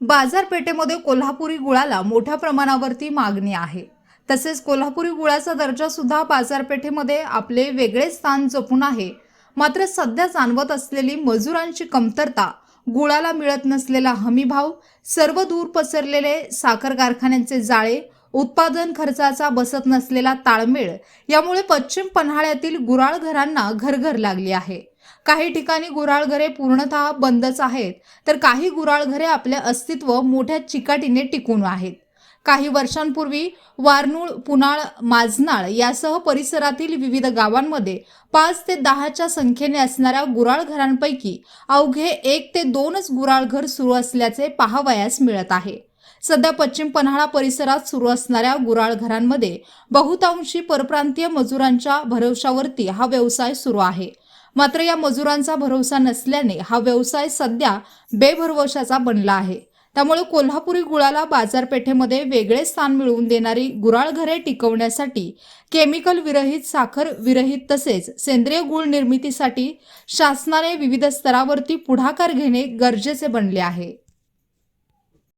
बाजारपेठेमध्ये कोल्हापुरी गुळाला मोठ्या प्रमाणावरती मागणी आहे. तसेच कोल्हापुरी गुळाचा दर्जा सुद्धा बाजारपेठेमध्ये आपले वेगळे स्थान जपून आहे. मात्र सध्या जाणवत असलेली मजुरांची कमतरता गुळाला मिळत नसलेला हमीभाव सर्व दूर पसरलेले साखर कारखान्यांचे जाळे उत्पादन खर्चाचा बसत नसलेला ताळमेळ यामुळे पश्चिम पन्हाळ्यातील गुराळ घरांना घरघर लागली आहे. काही ठिकाणी गुराळघरे पूर्णतः बंदच आहेत तर काही गुराळघरे आपले अस्तित्व मोठ्या चिकाटीने टिकून आहेत. काही वर्षांपूर्वी वारनूळ पुनाळ माजनाळ यासह परिसरातील विविध गावांमध्ये पाच ते दहाच्या संख्येने असणाऱ्या गुराळ घरांपैकी अवघे एक ते दोनच गुराळ घर सुरू असल्याचे पाहावयास मिळत आहे. सध्या पश्चिम पन्हाळा परिसरात सुरू असणाऱ्या गुराळ घरांमध्ये बहुतांशी परप्रांतीय मजुरांच्या भरवशावरती हा व्यवसाय सुरू आहे. मात्र या मजुरांचा भरोसा नसल्याने हा व्यवसाय सध्या बेभरवशाचा बनला आहे. त्यामुळे कोल्हापुरी गुळाला बाजारपेठेमध्ये वेगळे स्थान मिळवून देणारी गुराळघरे टिकवण्यासाठी केमिकल विरहित साखर विरहित तसेच सेंद्रिय गुळ निर्मितीसाठी शासनाने विविध स्तरावरती पुढाकार घेणे गरजेचे बनले आहे.